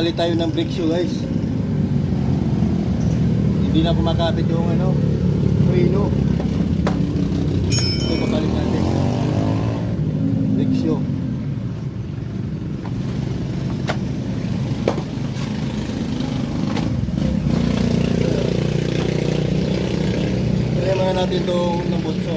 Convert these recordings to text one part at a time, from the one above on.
Magpapalit tayo ng brake shoe guys. Hindi na kumakapit yung ano, preno. Ito papalit natin. Brake shoe. Kaya muna natin itong ng butso.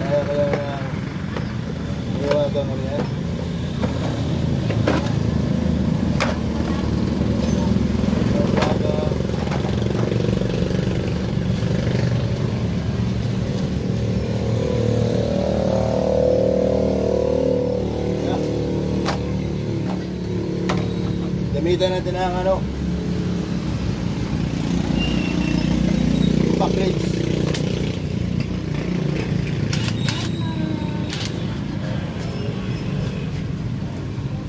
Kaya kaya na iwagan mo yan. Iwagan. Yeah. Gamitan natin ang ano back rates.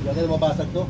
Bakit mabasag to?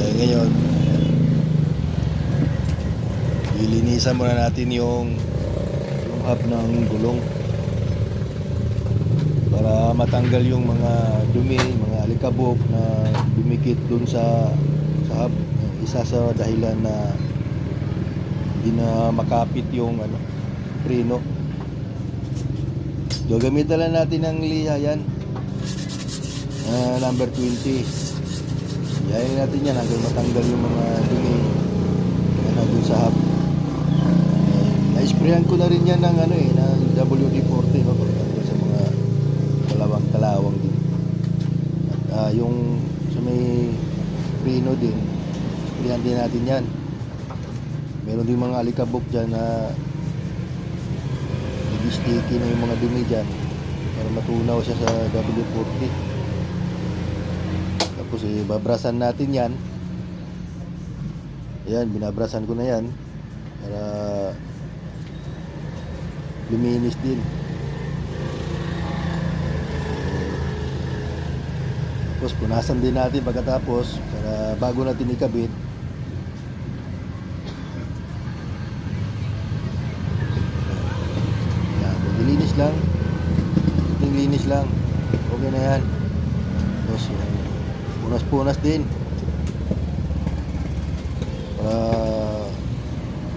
Eh, ngayon, ilinisan muna natin yung yung hub ng gulong para matanggal yung mga dumi, mga alikabok na dumikit dun sa sa hub. Isa sa dahilan na hindi na makapit yung ano, preno. Gagamitan lang natin ng liha yan. Ah, number 20. Yayin natin yan hanggang matanggal yung mga dumi ano dun sa hub. Eh, na-sprayan ko na rin yan ng ano eh, ng WD-40 no, sa mga kalawang-kalawang din. At ah, yung sa may preno din, sprayan din natin yan. Meron din mga alikabok dyan na sticky na yung mga dumi dyan para matunaw siya sa W40 tapos eh, babrasan natin yan ayan binabrasan ko na yan para luminis din. Tapos punasan din natin pagkatapos para bago natin ikabit. Yan, linis lang. Kunting linis lang. Okay na yan. Tapos yan, punas-punas din. Para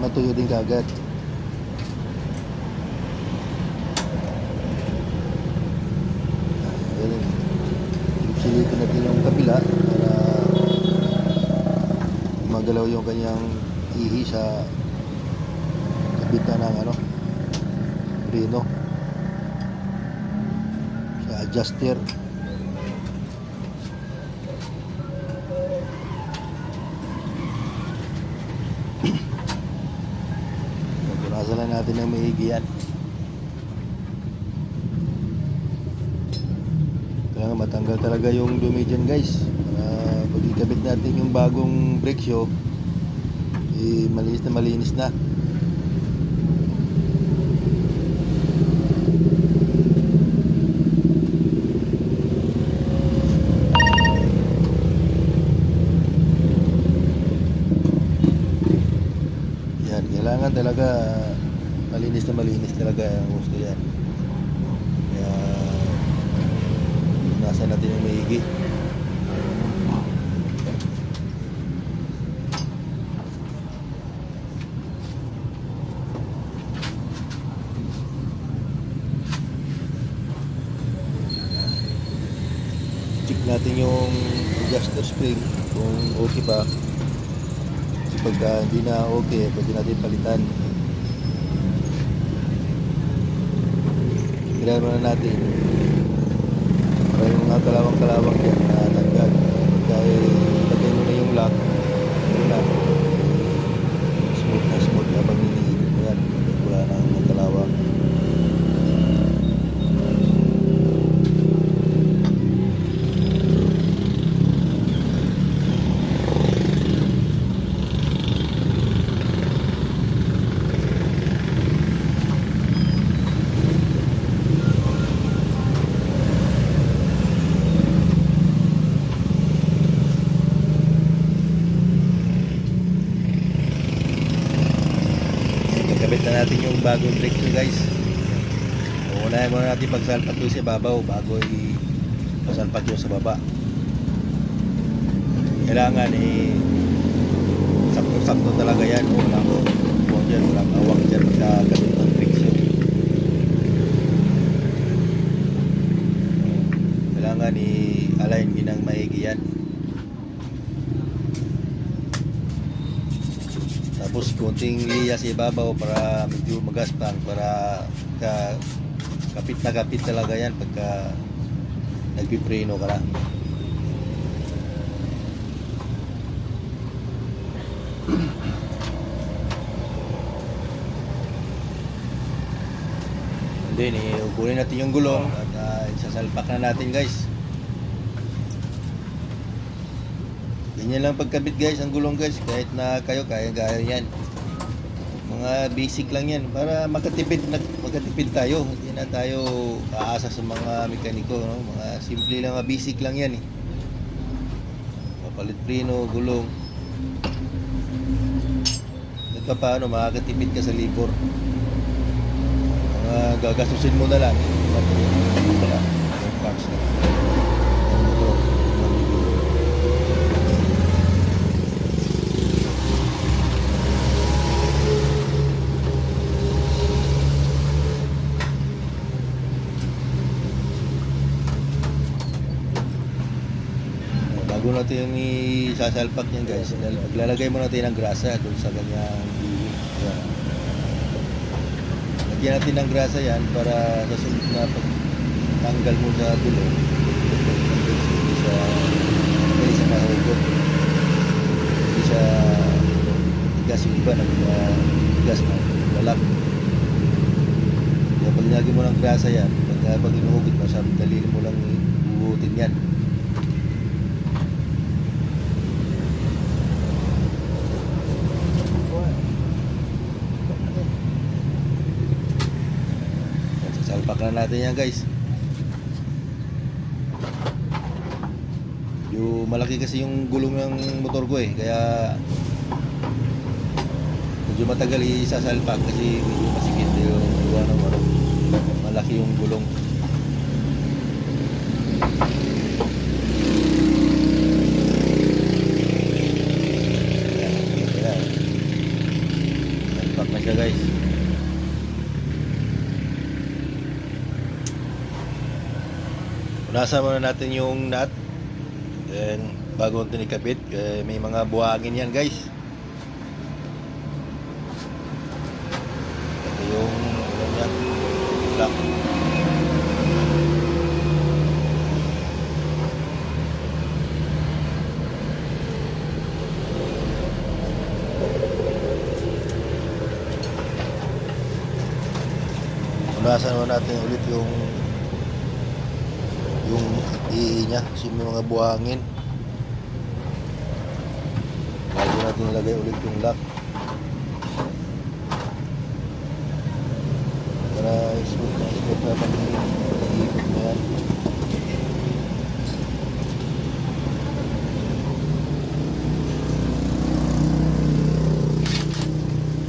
matuyo din kagad Ayan, silitin natin yung kabila para magalaw yung kanyang ihi sa kabitan ng ano preno sa adjuster Punasan lang natin ng maigi. Kailangan matanggal talaga yung dumi dyan guys. Para pag ikabit natin yung bagong brake shoe, Eh, malinis na malinis na. Yan, kailangan talaga malinis na malinis talaga ang gusto yan. Kaya nasa maigi. check natin yung adjuster spring kung okay pa kasi pagka hindi na okay pwede natin palitan. Kailangan muna natin mga kalawang-kalawang yan na tanggal pagka ilagay mo na yung lock yun na smooth na smooth habang iniinit mo yan wala na ang kalawang Pagkabit na natin yung bagong brake nyo guys. Uunahin muna natin pagsalpat doon sa babaw bago i-pasalpat yung sa baba. Kailangan eh sakto-sakto talaga yan. O, walang o, dyan, walang awang dyan pagkakabit ng brakes yun. Kailangan i-align ginang maigi yan. Tapos konting liya sa ibabaw para medyo magaspang para ka kapit na kapit talaga yan pagka nagpipreno ka na. Then, eh, ubunin natin yung gulong at uh, isasalpak na natin guys. Ganyan lang pagkabit guys, ang gulong guys. Kahit na kayo, kaya-kaya yan. Mga basic lang yan. Para makatipid, na, makatipid tayo. Hindi na tayo aasa sa mga mekaniko. No? Mga simple lang, basic lang yan eh. Papalit preno, gulong. At pa paano, makakatipid ka sa libor. Mga gagastusin mo na lang. Wala. Yung parts na. Yung motor, yung libor. Natin yung isasalpak niyan guys, lal- maglalagay mo natin ng grasa doon sa ganyang yan. Lagyan natin ng grasa yan para sa sunod na pagtanggal mo sa dulo, hindi siya hindi siya mahugot. Hindi siya tigas yung iba, nagtigas mo, lalak. Kaya pag nilagyan mo ng grasa yan, pag, pag inuhugot mo, sabi dalili mo lang huhutin yan. Na natin yan guys. Yung malaki kasi yung gulong ng motor ko eh. Kaya medyo matagal isasalpak kasi medyo masikip yung gawa ng ano. Malaki yung gulong. Ayan, ayan. Salpak na siya guys. Punasan muna natin yung nut. Then, bago natin ikabit, eh, may mga buhangin yan guys. Ito yung, ano yan, lock. Punasan muna natin ulit yung niya kasi may mga buhangin. Bago natin ilagay ulit yung lock. Para smooth na smooth na pag-iikot na yan.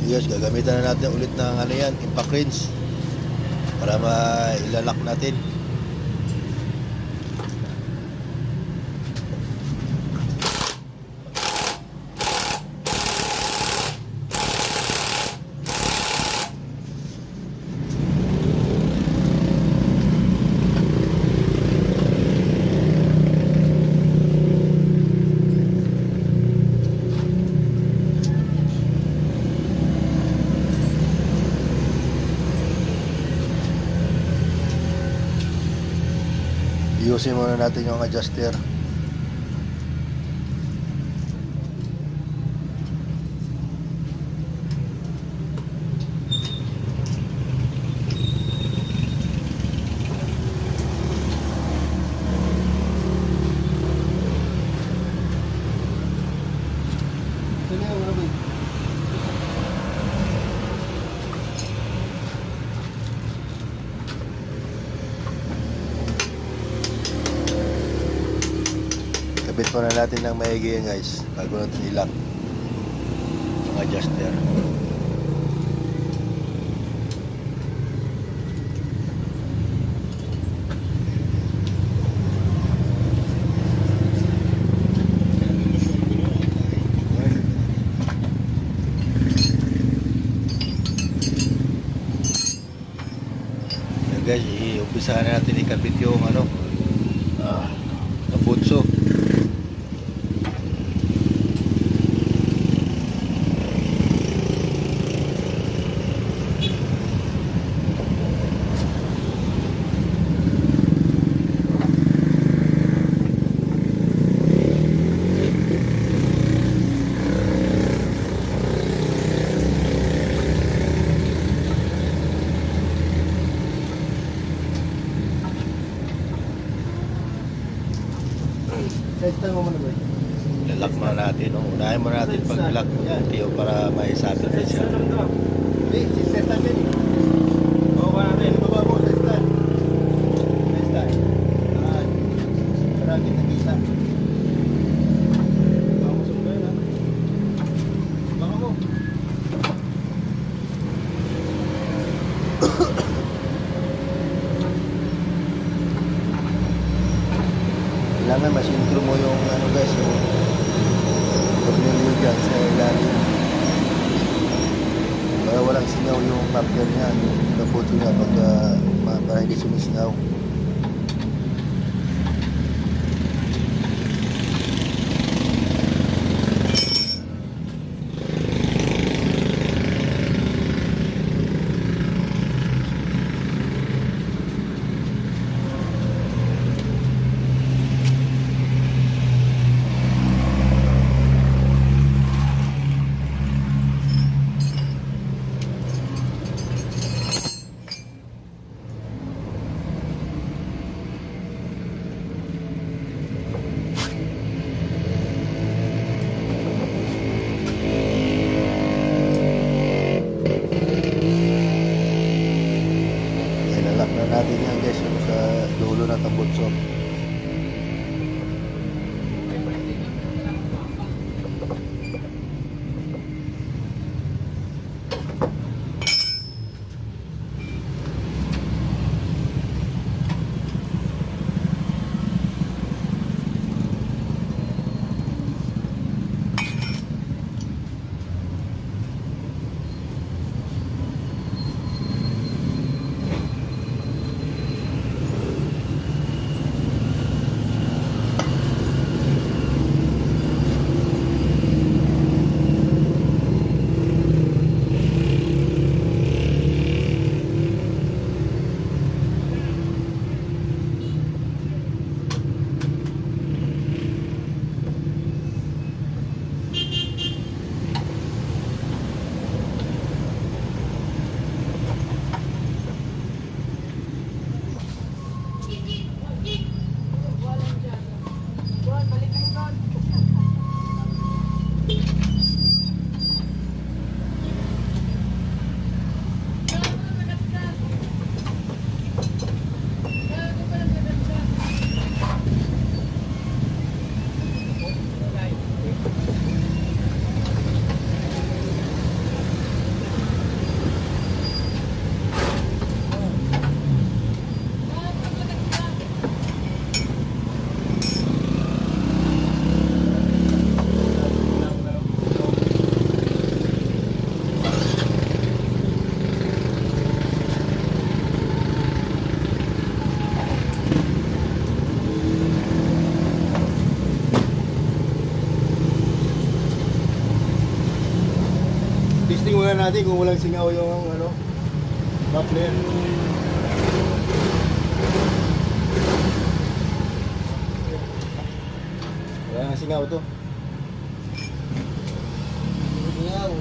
Yes, gagamitan na natin ulit ng ano yan, impact range para mailalock natin. Iusin muna natin yung adjuster. Kabit muna natin ng maigi yan guys bago natin ilock ang adjuster. Guys, iumpisahan na natin ikabit yung ano, ah, kaputso. Testa mo muna ba? Lalak muna natin. No? Unahin muna natin pag-lock ng tiyo para maisabit din siya. Hindi, si testa din. Baba natin. Baba mo, testa. Testa. Ah, para kita kita. Baka mo sundan ha. Baka mo. Kailangan masintro mo yung ano guys, yung tornilyo dyan sa ilalim. Para walang singaw yung muffler niya, yung kaputo niya pag ma- para hindi sumisingaw. Natin kung walang singaw yung ano, muffler. Wala nang singaw to. Singaw.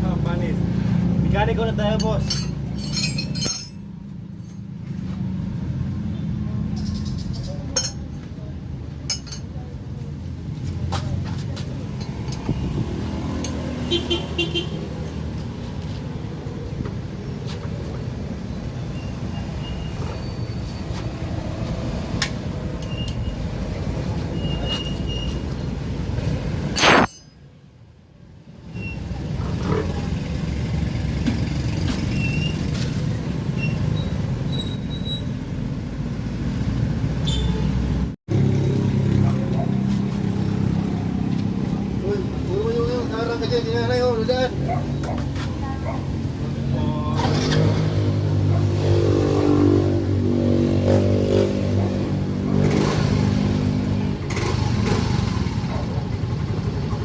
Ah, panis. Mekaniko na tayo, boss. Uy, puro mo yung yung karang ka dyan, sinanay oh, dudaan.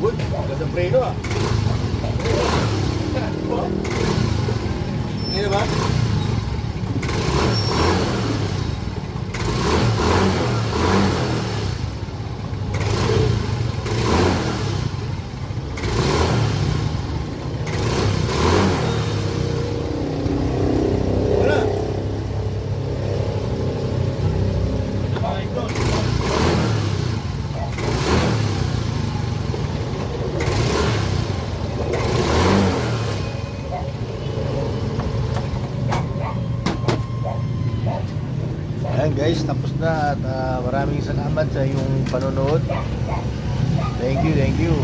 Uy, agad ang preno ah. Hindi na ba? Wala. Ayan guys, tapos na at ah, maraming salamat sa iyong panonood. Thank you, thank you.